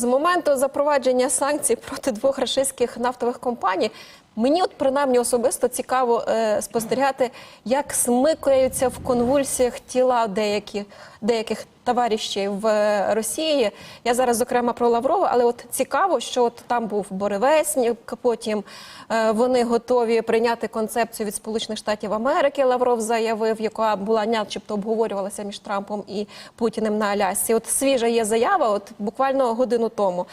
З моменту запровадження санкцій проти двох російських нафтових компаній, мені от принаймні особисто цікаво е, спостерігати, як смикаються в конвульсіях тіла деяких, деяких товаришів в е, Росії. Я зараз зокрема про Лаврова, але от цікаво, що от там був Боревеснік, потім е, вони готові прийняти концепцію від Сполучених Штатів Америки. Лавров заявив, яка була начебто обговорювалася між Трампом і Путіним на Алясці. От свіжа є заява, от буквально годину тому.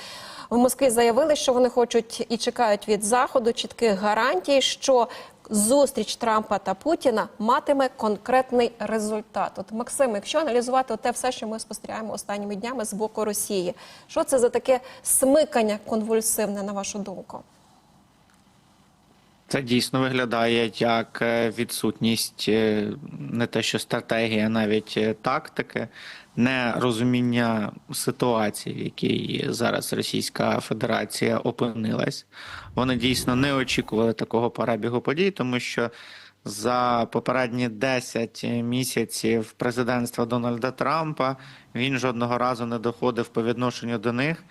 В Москві заявили, що вони хочуть і чекають від заходу чітких гарантій, що зустріч Трампа та Путіна матиме конкретний результат. От Максим, якщо аналізувати те все, що ми спостерігаємо останніми днями з боку Росії, що це за таке смикання конвульсивне, на вашу думку? Це дійсно виглядає як е, відсутність е, не те, що стратегії, а навіть е, тактики, не розуміння ситуації, в якій зараз Російська Федерація опинилась. Вони дійсно не очікували такого перебігу подій, тому що за попередні 10 місяців президентства Дональда Трампа він жодного разу не доходив по відношенню до них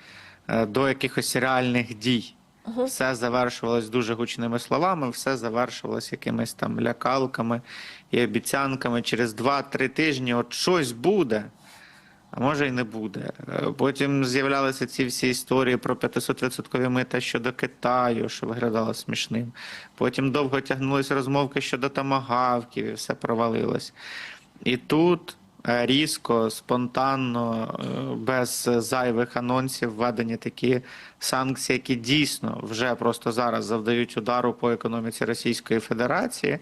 до якихось реальних дій. Все завершувалось дуже гучними словами, все завершувалось якимись там лякалками і обіцянками. Через 2-3 тижні от щось буде, а може й не буде. Е, Потім з'являлися ці всі історії про 500% мита щодо Китаю, що виглядало смішним. Потім довго тягнулися розмовки щодо тамагавків, і все провалилось. І тут різко, спонтанно, е, без зайвих анонсів введені такі санкції, які дійсно вже просто зараз завдають удару по економіці Російської Федерації.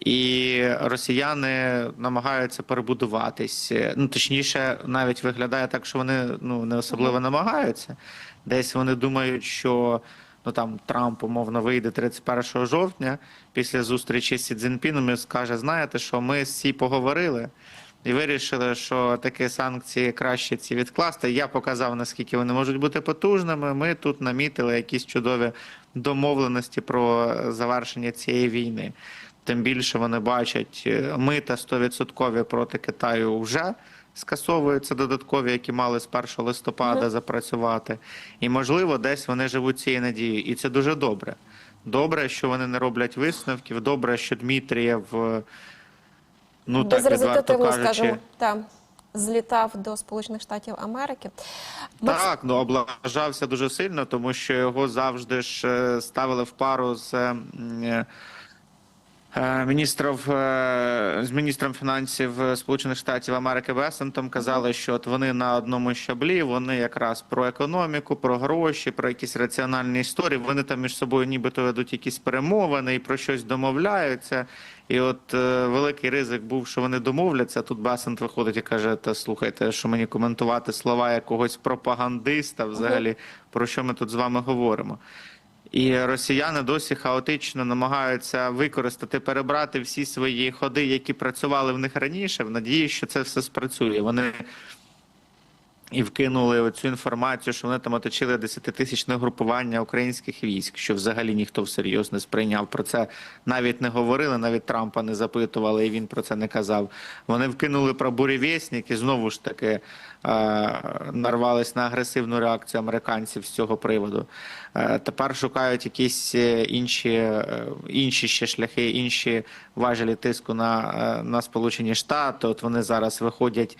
І росіяни намагаються перебудуватись. Ну точніше, навіть виглядає так, що вони ну не особливо намагаються. Десь вони думають, що ну там Трамп умовно вийде 31 жовтня після зустрічі з Сі Цзіньпіном і скаже: знаєте, що ми з Сі поговорили. І вирішили, що такі санкції краще ці відкласти. Я показав, наскільки вони можуть бути потужними. Ми тут намітили якісь чудові домовленості про завершення цієї війни. Тим більше вони бачать е, мита 100% проти Китаю вже скасовуються додаткові, які мали з 1 листопада запрацювати. І можливо, десь вони живуть цією надією, і це дуже добре. Добре, що вони не роблять висновків. Добре, що Дмитрієв, е, ну так відверто кажучи, та, злітав до Сполучених Штатів Америки. Так, ну облажався дуже сильно, тому що його завжди ж е, ставили в пару з е, е, міністрів е, з міністром фінансів е, Сполучених Штатів Америки Бесентом. Казали, що от вони на одному щаблі, вони якраз про економіку, про гроші, про якісь раціональні історії. Вони там між собою нібито ведуть якісь перемовини і про щось домовляються. І от е, великий ризик був, що вони домовляться. Тут Бесент виходить і каже: Та слухайте, що мені коментувати слова якогось пропагандиста, взагалі про що ми тут з вами говоримо. І росіяни досі хаотично намагаються використати, перебрати всі свої ходи, які працювали в них раніше, в надії, що це все спрацює. Вони і вкинули оцю інформацію, що вони там оточили десятитисячне групування українських військ, що взагалі ніхто всерйоз не сприйняв. Про це навіть не говорили, навіть Трампа не запитували, і він про це не казав. Вони вкинули про буревєснік і знову ж таки е, нарвались на агресивну реакцію американців з цього приводу. Е, тепер шукають якісь е, інші, е, інші ще шляхи, інші важелі тиску на, е, на Сполучені Штати. От вони зараз виходять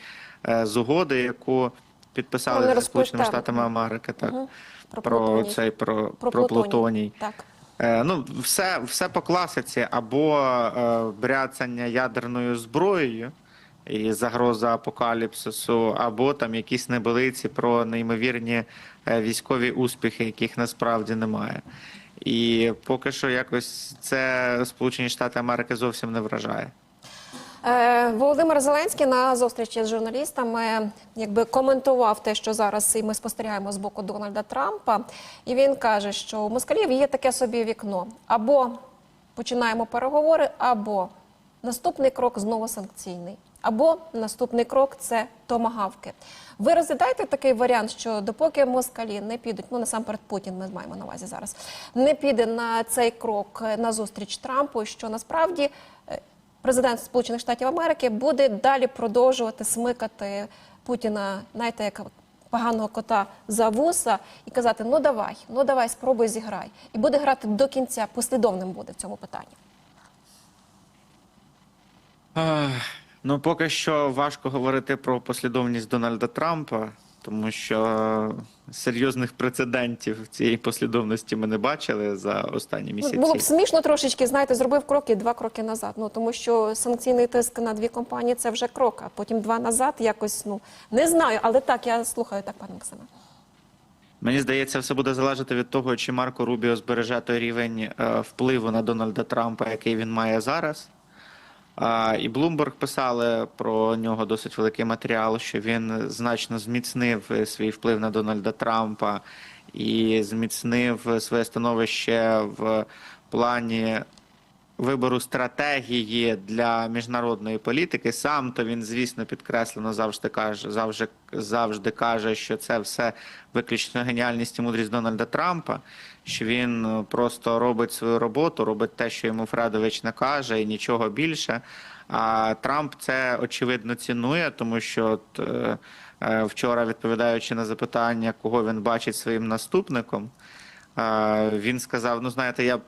з угоди, яку підписали зі Сполученими. Штатами Америки, так Мгм. про, Плутоній. цей про, Про про, плутоній. плутоній. Так. Е, ну, все, все по класиці, або е, бряцання ядерною зброєю і загроза апокаліпсису, або там якісь небелиці про неймовірні е, військові успіхи, яких насправді немає. І поки що якось це Сполучені Штати Америки зовсім не вражає. Е, Володимир Зеленський на зустрічі з журналістами якби коментував те, що зараз і ми спостерігаємо з боку Дональда Трампа. І він каже, що у москалів є таке собі вікно: або починаємо переговори, або наступний крок знову санкційний, або наступний крок це томагавки. Ви розглядаєте такий варіант, що допоки москалі не підуть, ну насамперед Путін, ми маємо на увазі зараз, не піде на цей крок на зустріч Трампу, що насправді е, президент Сполучених Штатів Америки буде далі продовжувати смикати Путіна, знаєте, як поганого кота за вуса і казати: ну давай, ну давай, спробуй зіграй. І буде грати до кінця, послідовним буде в цьому питанні. Ну, поки що важко говорити про послідовність Дональда Трампа, тому що серйозних прецедентів цієї послідовності ми не бачили за останні місяці. Ну, було б смішно трошечки, знаєте, зробив крок і два кроки назад. Ну тому що санкційний тиск на дві компанії це вже крок, а потім два назад якось ну не знаю, але так я слухаю так, пане Максиме. Мені здається, все буде залежати від того, чи Марко Рубіо збереже той рівень е, впливу на Дональда Трампа, який він має зараз. І Bloomberg писали про нього досить великий матеріал, що він значно зміцнив е, свій вплив на Дональда Трампа і зміцнив своє становище в плані вибору стратегії для міжнародної політики. Сам то він, звісно, підкреслено завжди каже, завжди, завжди каже, що це все виключно геніальність і мудрість Дональда Трампа. Що він е, просто робить свою роботу, робить те, що йому Фредович накаже, і нічого більше. А Трамп це очевидно цінує, тому що от, е, е, вчора, відповідаючи на запитання, кого він бачить своїм наступником, Він сказав: ну знаєте, я б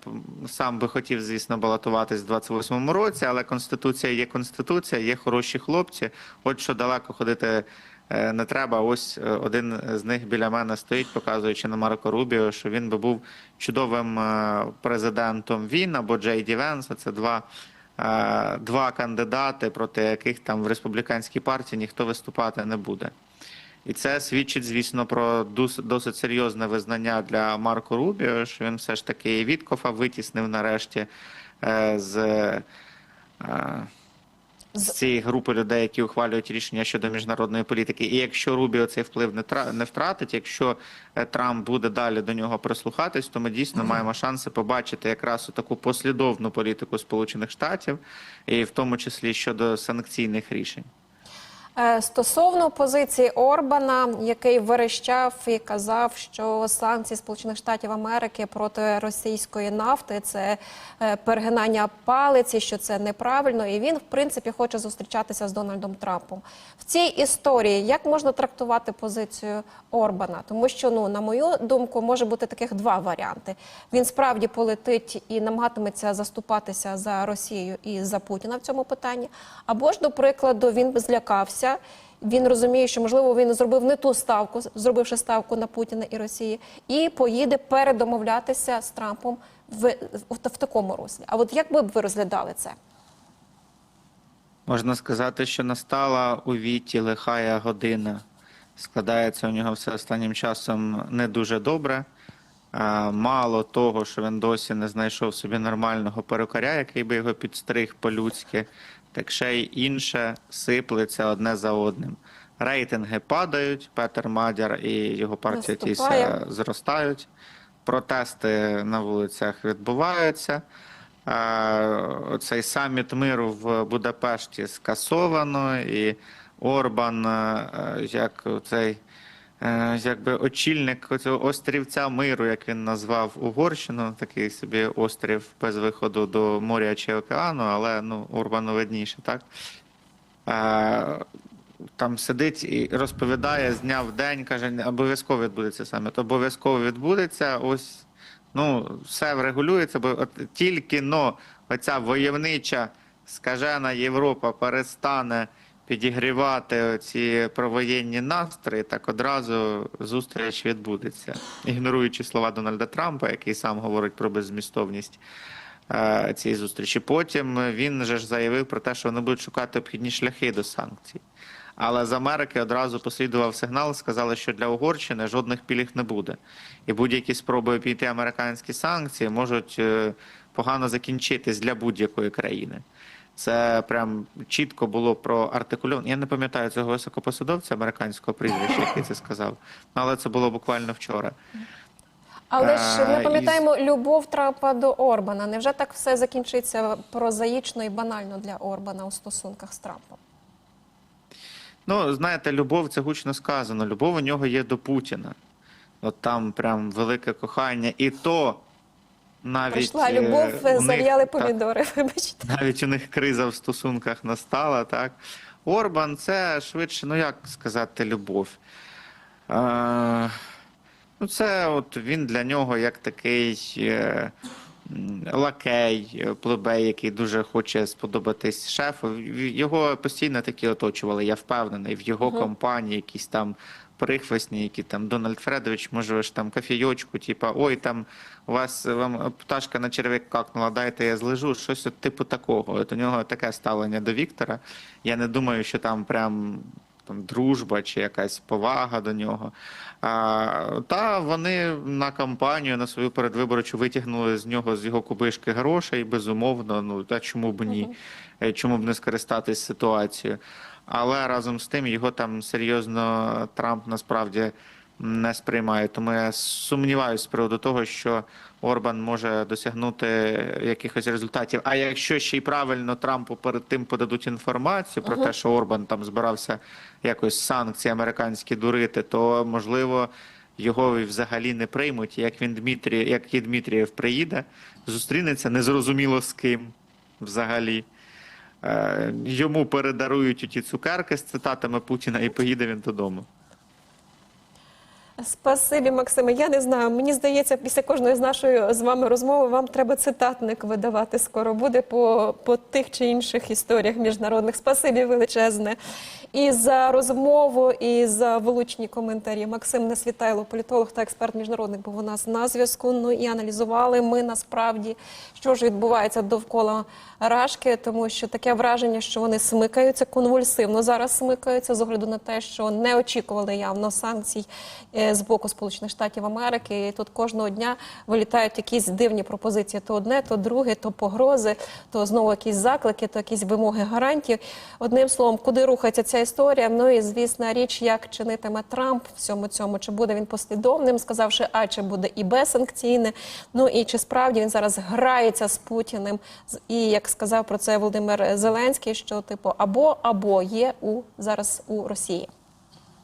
сам би хотів, звісно, балотуватись в 28-му році, але конституція є конституція, є хороші хлопці. От що далеко ходити е, не треба. Ось е, один з них біля мене стоїть, показуючи на Марко Рубіо, що він би був чудовим е, президентом. Він або Джей Ді Венса. Це два. Два кандидати, проти яких там в республіканській партії ніхто виступати не буде. І це свідчить, звісно, про досить серйозне визнання для Марко Рубіо, що він все ж таки Віткофа витіснив нарешті е, з, е, з цієї групи людей, які ухвалюють рішення щодо міжнародної політики. І якщо Рубіо цей вплив не тра- не втратить, якщо е, Трамп буде далі до нього прислухатись, то ми дійсно маємо шанси побачити якраз таку послідовну політику Сполучених Штатів, і в тому числі щодо санкційних рішень. Е, Стосовно позиції Орбана, який верещав і казав, що санкції Сполучених Штатів Америки проти російської нафти це е, перегинання палиці, що це неправильно, і він в принципі хоче зустрічатися з Дональдом Трампом. В цій історії як можна трактувати позицію Орбана? Тому що, ну на мою думку, може бути таких два варіанти. Він справді полетить і намагатиметься заступатися за Росію і за Путіна в цьому питанні. Або ж, до прикладу, він би злякався. Він розуміє, що можливо він зробив не ту ставку, зробивши ставку на Путіна і Росії, і поїде передомовлятися з Трампом в, в, в такому руслі. А от як би ви розглядали це? Можна сказати, що настала у віті лихая година. Складається у нього все останнім часом не дуже добре. Мало того, що він досі не знайшов собі нормального перукаря, який би його підстриг по-людськи, так ще й інше сиплеться одне за одним. Рейтинги падають, Петер Мадяр і його партія Наступає. Тіся зростають. Протести на вулицях відбуваються. Цей саміт миру в Будапешті скасовано, і Орбан, е, як цей якби очільник цього острівця миру, як він назвав Угорщину, такий собі острів без виходу до моря чи океану, але ну, Орбану видніше, так? Е, Там сидить і розповідає з дня в день, каже, обов'язково відбудеться саміт. Обов'язково відбудеться. Ось ну, все врегулюється, бо от тільки но оця войовнича скажена Європа перестане підігрівати ці провоєнні настрої, так одразу зустріч відбудеться, ігноруючи слова Дональда Трампа, який сам говорить про беззмістовність е, цієї зустрічі. Потім він же ж заявив про те, що вони будуть шукати обхідні шляхи до санкцій. Але з Америки одразу послідував сигнал, сказали, що для Угорщини жодних пільг не буде. І будь-які спроби обійти американські санкції можуть е, погано закінчитись для будь-якої країни. Це прям чітко було проартикульовано. Я не пам'ятаю цього високопосадовця американського прізвища, який це сказав, але це було буквально вчора. Але ж Е, ми пам'ятаємо любов Трампа до Орбана. Невже так все закінчиться прозаїчно і банально для Орбана у стосунках з Трампом? Ну, знаєте, любов це гучно сказано. Любов у нього є до Путіна. От там прям велике кохання. І то навіть Прийшла е, любов, зав'яли так, помідори. Вибачте. навіть у них криза в стосунках настала, так. Орбан це швидше, ну як сказати, любов. Е, ну, це от він для нього як такий е, лакей, плебей, який дуже хоче сподобатись шефу. Його постійно такі оточували, я впевнений, в його компанії якісь там прихвесні, які там Дональд Фредович, може, ж там кофійочку, типа, ой, там у вас вам пташка на черв'як какнула, дайте я злежу. Щось от типу такого. От у нього таке ставлення до Віктора. Я не думаю, що там прям там дружба чи якась повага до нього. А, та вони на кампанію, на свою передвиборчу витягнули з нього з його кубишки грошей, безумовно. Ну та чому б ні? Е, Чому б не скористатись ситуацією? Але разом з тим його там серйозно Трамп насправді не сприймає. Тому я сумніваюся з приводу того, що Орбан може досягнути якихось результатів. А якщо ще й правильно Трампу перед тим подадуть інформацію про те, що Орбан там збирався якось санкції американські дурити, то можливо. Його взагалі не приймуть, як він Дмитрій, як і Дмитрієв приїде, зустрінеться незрозуміло з ким взагалі. Е, Йому передарують ті цукерки з цитатами Путіна, і поїде він додому. Спасибі, Максиме. Я не знаю. Мені здається, після кожної з нашої з вами розмови вам треба цитатник видавати скоро буде по, по тих чи інших історіях міжнародних. Спасибі величезне. І за розмову, і за влучні коментарі. Максим Несвітайло, політолог та експерт міжнародник, був у нас на зв'язку. Ну і аналізували ми насправді, що ж відбувається довкола Рашки, тому що таке враження, що вони смикаються конвульсивно. Зараз смикаються з огляду на те, що не очікували явно санкцій е, з боку Сполучених Штатів Америки. І тут кожного дня вилітають якісь дивні пропозиції: то одне, то друге, то погрози, то знову якісь заклики, то якісь вимоги гарантії. Одним словом, куди рухається ця історія? Ну і звісна річ, як чинитиме Трамп всьому цьому, чи буде він послідовним, сказавши, а чи буде і безсанкційне. Ну і чи справді він зараз грається з Путіним, і як сказав про це Володимир Зеленський, що типу або або є у зараз у Росії.